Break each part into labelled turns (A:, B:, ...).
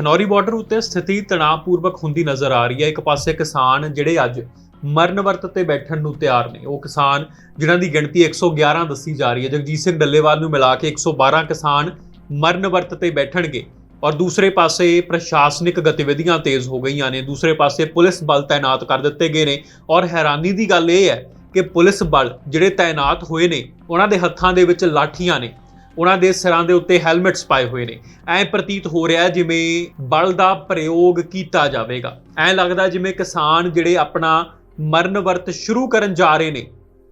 A: Khanauri border ਉੱਤੇ ਸਥਿਤੀ ਤਣਾਅਪੂਰਵਕ ਹੁੰਦੀ ਨਜ਼ਰ ਆ ਰਹੀ ਹੈ। ਇੱਕ ਪਾਸੇ ਕਿਸਾਨ ਜਿਹੜੇ ਅੱਜ ਮਰਨ ਵਰਤ ਤੇ ਬੈਠਣ ਨੂੰ ਤਿਆਰ ਨੇ। ਉਹ ਕਿਸਾਨ ਜਿਨ੍ਹਾਂ ਦੀ ਗਿਣਤੀ 111 ਦੱਸੀ ਜਾ ਰਹੀ ਹੈ। ਜਗਜੀਤ ਸਿੰਘ ਡੱਲੇਵਾਲ ਨੂੰ ਮਿਲਾ ਕੇ 112 ਕਿਸਾਨ ਮਰਨ ਵਰਤ ਤੇ ਬੈਠਣਗੇ ਔਰ ਦੂਸਰੇ ਪਾਸੇ ਪ੍ਰਸ਼ਾਸਨਿਕ ਗਤੀਵਿਧੀਆਂ ਤੇਜ਼ ਹੋ ਗਈਆਂ ਨੇ। ਦੂਸਰੇ ਪਾਸੇ ਪੁਲਿਸ ਬਲ ਤਾਇਨਾਤ ਕਰ ਦਿੱਤੇ ਗਏ ਨੇ ਔਰ ਹੈਰਾਨੀ ਦੀ ਗੱਲ ਇਹ ਹੈ ਕਿ ਪੁਲਿਸ ਬਲ ਜਿਹੜੇ ਤਾਇਨਾਤ ਹੋਏ ਨੇ, ਉਹਨਾਂ ਦੇ ਹੱਥਾਂ ਦੇ ਵਿੱਚ ਲਾਠੀਆਂ ਨੇ। ਉਹਨਾਂ ਦੇ ਸਿਰਾਂ ਦੇ ਉੱਤੇ ਹੈਲਮਟਸ ਪਾਏ ਹੋਏ ਨੇ। ਐਂ ਪ੍ਰਤੀਤ ਹੋ ਰਿਹਾ ਜਿਵੇਂ ਬਲ ਦਾ ਪ੍ਰਯੋਗ ਕੀਤਾ ਜਾਵੇਗਾ। ਐਂ ਲੱਗਦਾ ਜਿਵੇਂ ਕਿਸਾਨ ਜਿਹੜੇ ਆਪਣਾ ਮਰਨ ਵਰਤ ਸ਼ੁਰੂ ਕਰਨ ਜਾ ਰਹੇ ਨੇ,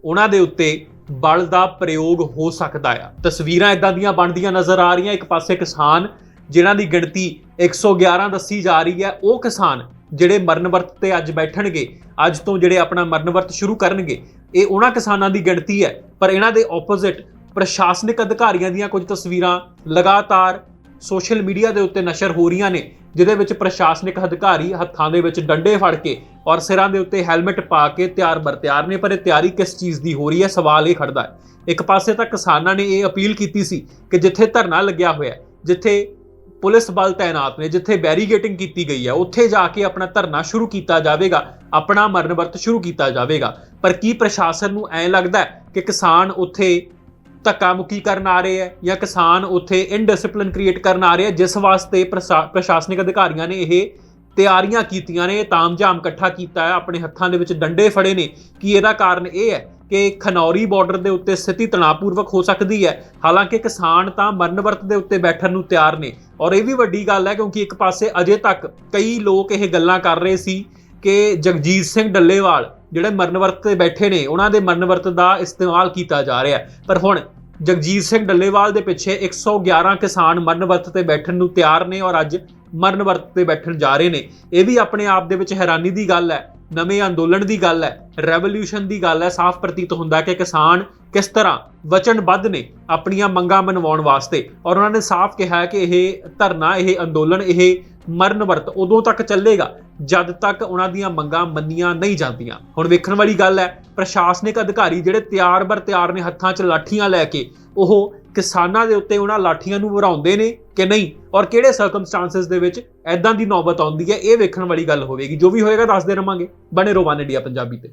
A: ਉਹਨਾਂ ਦੇ ਉੱਤੇ ਬਲ ਦਾ ਪ੍ਰਯੋਗ ਹੋ ਸਕਦਾ ਆ। ਤਸਵੀਰਾਂ ਇਦਾਂ ਦੀਆਂ ਬਣਦੀਆਂ ਨਜ਼ਰ ਆ ਰਹੀਆਂ। ਇੱਕ ਪਾਸੇ ਕਿਸਾਨ ਜਿਨ੍ਹਾਂ ਦੀ ਗਿਣਤੀ 111 ਦੱਸੀ ਜਾ ਰਹੀ ਹੈ, ਉਹ ਕਿਸਾਨ ਜਿਹੜੇ ਮਰਨ ਵਰਤ ਤੇ ਅੱਜ ਬੈਠਣਗੇ, ਅੱਜ ਤੋਂ ਜਿਹੜੇ ਆਪਣਾ ਮਰਨ ਵਰਤ ਸ਼ੁਰੂ ਕਰਨਗੇ, ਇਹ ਉਹਨਾਂ ਕਿਸਾਨਾਂ ਦੀ ਗਿਣਤੀ ਹੈ। ਪਰ ਇਹਨਾਂ ਦੇ ਆਪੋਜ਼ਿਟ ਪ੍ਰਸ਼ਾਸਨਿਕ ਅਧਿਕਾਰੀਆਂ ਦੀਆਂ ਕੁਝ ਤਸਵੀਰਾਂ ਲਗਾਤਾਰ ਸੋਸ਼ਲ ਮੀਡੀਆ ਦੇ ਉੱਤੇ ਨਸ਼ਰ ਹੋ ਰਹੀਆਂ ਨੇ, ਜਿਹਦੇ ਵਿੱਚ ਪ੍ਰਸ਼ਾਸਨਿਕ ਅਧਿਕਾਰੀ ਹੱਥਾਂ ਦੇ ਵਿੱਚ ਡੰਡੇ ਫੜ ਕੇ ਔਰ ਸਿਰਾਂ ਦੇ ਉੱਤੇ ਹੈਲਮਟ ਪਾ ਕੇ ਤਿਆਰ ਬਰ ਤਿਆਰ ਨੇ, ਪਰ ਇਹ ਤਿਆਰੀ ਕਿਸ ਚੀਜ਼ ਦੀ ਹੋ ਰਹੀ ਹੈ? ਸਵਾਲ ਇਹ ਖੜਦਾ ਹੈ। ਇੱਕ ਪਾਸੇ ਤਾਂ ਕਿਸਾਨਾਂ ਨੇ ਇਹ ਅਪੀਲ ਕੀਤੀ ਸੀ ਕਿ ਜਿੱਥੇ ਧਰਨਾ ਲੱਗਿਆ ਹੋਇਆ ਜਿੱਥੇ ਪੁਲਿਸ ਬਲ ਤਾਇਨਾਤ ਨੇ, ਜਿੱਥੇ ਬੈਰੀਗੇਟਿੰਗ ਕੀਤੀ ਗਈ ਹੈ, ਉੱਥੇ ਜਾ ਕੇ ਆਪਣਾ ਧਰਨਾ ਸ਼ੁਰੂ ਕੀਤਾ ਜਾਵੇਗਾ, ਆਪਣਾ ਮਰਨ ਵਰਤ ਸ਼ੁਰੂ ਕੀਤਾ ਜਾਵੇਗਾ। ਪਰ ਕੀ ਪ੍ਰਸ਼ਾਸਨ ਨੂੰ ਐਂ ਲੱਗਦਾ ਹੈ ਕਿ ਕਿਸਾਨ ਉੱਥੇ ਧੱਕਾ ਮੁੱਕੀ ਕਰਨ ਆ ਰਹੇ ਹੈ ਜਾਂ ਕਿਸਾਨ ਉੱਥੇ ਇਨਡਿਸਪਲਿਨ ਕ੍ਰੀਏਟ ਕਰਨ ਆ ਰਹੇ ਹੈ ਜਿਸ ਵਾਸਤੇ ਪ੍ਰਸ਼ਾ- ਪ੍ਰਸ਼ਾਸਨਿਕ ਅਧਿਕਾਰੀਆਂ ਨੇ ਇਹ ਤਿਆਰੀਆਂ ਕੀਤੀਆਂ ਨੇ ਤਾਮਝਾਮ ਇਕੱਠਾ ਕੀਤਾ ਹੈ, ਆਪਣੇ ਹੱਥਾਂ ਦੇ ਵਿੱਚ ਡੰਡੇ ਫੜੇ ਨੇ। ਕਿ ਇਹਦਾ ਕਾਰਨ ਇਹ ਹੈ ਕਿ ਖਨੌਰੀ ਬਾਰਡਰ ਦੇ ਉੱਤੇ ਸਥਿਤੀ ਤਣਾਅਪੂਰਵਕ ਹੋ ਸਕਦੀ ਹੈ? ਹਾਲਾਂਕਿ ਕਿਸਾਨ ਤਾਂ ਮਰਨ ਵਰਤ ਦੇ ਉੱਤੇ ਬੈਠਣ ਨੂੰ ਤਿਆਰ ਨੇ। ਔਰ ਇਹ ਵੀ ਵੱਡੀ ਗੱਲ ਹੈ ਕਿਉਂਕਿ ਇੱਕ ਪਾਸੇ ਅਜੇ ਤੱਕ ਕਈ ਲੋਕ ਇਹ ਗੱਲਾਂ ਕਰ ਰਹੇ ਸੀ ਕਿ ਜਗਜੀਤ ਸਿੰਘ ਡੱਲੇਵਾਲ ਜਿਹੜੇ ਮਰਨ ਵਰਤ ਤੇ ਬੈਠੇ ਨੇ, ਉਹਨਾਂ ਦੇ ਮਰਨ ਵਰਤ ਦਾ ਇਸਤੇਮਾਲ ਕੀਤਾ ਜਾ ਰਿਹਾ ਪਰ ਹੁਣ ਜਗਜੀਤ ਸਿੰਘ ਡੱਲੇਵਾਲ ਦੇ ਪਿੱਛੇ 111 ਕਿਸਾਨ ਮਰਨ ਵਰਤ ਤੇ ਬੈਠਣ ਨੂੰ ਤਿਆਰ ਨੇ ਔਰ ਅੱਜ ਮਰਨ ਵਰਤ ਤੇ ਬੈਠਣ ਜਾ ਰਹੇ ਨੇ। ਇਹ ਵੀ ਆਪਣੇ ਆਪ ਦੇ ਵਿੱਚ ਹੈਰਾਨੀ ਦੀ ਗੱਲ ਹੈ, ਨਵੇਂ ਅੰਦੋਲਨ ਦੀ ਗੱਲ ਹੈ, ਰੈਵੋਲੂਸ਼ਨ ਦੀ ਗੱਲ ਹੈ, ਸਾਫ਼ ਪ੍ਰਤੀਤ ਹੁੰਦਾ ਕਿ ਕਿਸਾਨ ਕਿਸ ਤਰ੍ਹਾਂ ਵਚਨਬੱਧ ਨੇ ਆਪਣੀਆਂ ਮੰਗਾਂ ਮਨਵਾਉਣ ਵਾਸਤੇ। ਔਰ ਉਹਨਾਂ ਨੇ ਸਾਫ਼ ਕਿਹਾ ਕਿ ਇਹ ਧਰਨਾ, ਇਹ ਅੰਦੋਲਨ, ਇਹ ਮਰਨ ਵਰਤ ਉਦੋਂ ਤੱਕ ਚੱਲੇਗਾ, ਜਦ ਤੱਕ ਉਹਨਾਂ ਦੀਆਂ ਮੰਗਾਂ ਮੰਨੀਆਂ ਨਹੀਂ ਜਾਂਦੀਆਂ। ਹੁਣ ਵੇਖਣ ਵਾਲੀ ਗੱਲ ਹੈ, ਪ੍ਰਸ਼ਾਸਨਿਕ ਅਧਿਕਾਰੀ ਜਿਹੜੇ ਤਿਆਰ ਬਰ ਤਿਆਰ ਨੇ ਹੱਥਾਂ 'ਚ ਲਾਠੀਆਂ ਲੈ ਕੇ, ਉਹ ਕਿਸਾਨਾਂ ਦੇ ਉੱਤੇ ਉਹਨਾਂ ਲਾਠੀਆਂ ਨੂੰ ਵਰਾਉਂਦੇ ਨੇ ਕਿ ਨਹੀਂ? ਔਰ ਕਿਹੜੇ ਸਰਕਮਸਟੈਂਸਸ ਦੇ ਵਿੱਚ ਐਦਾਂ ਦੀ ਨੌਬਤ ਆਉਂਦੀ ਹੈ? ਇਹ ਵੇਖਣ ਵਾਲੀ ਗੱਲ ਹੋਵੇਗੀ। ਜੋ ਵੀ ਹੋਏਗਾ, ਦੱਸਦੇ ਰਵਾਂਗੇ। ਬਣੇ ਰੋਵਾਨ ਇੰਡੀਆ ਪੰਜਾਬੀ ਤੇ।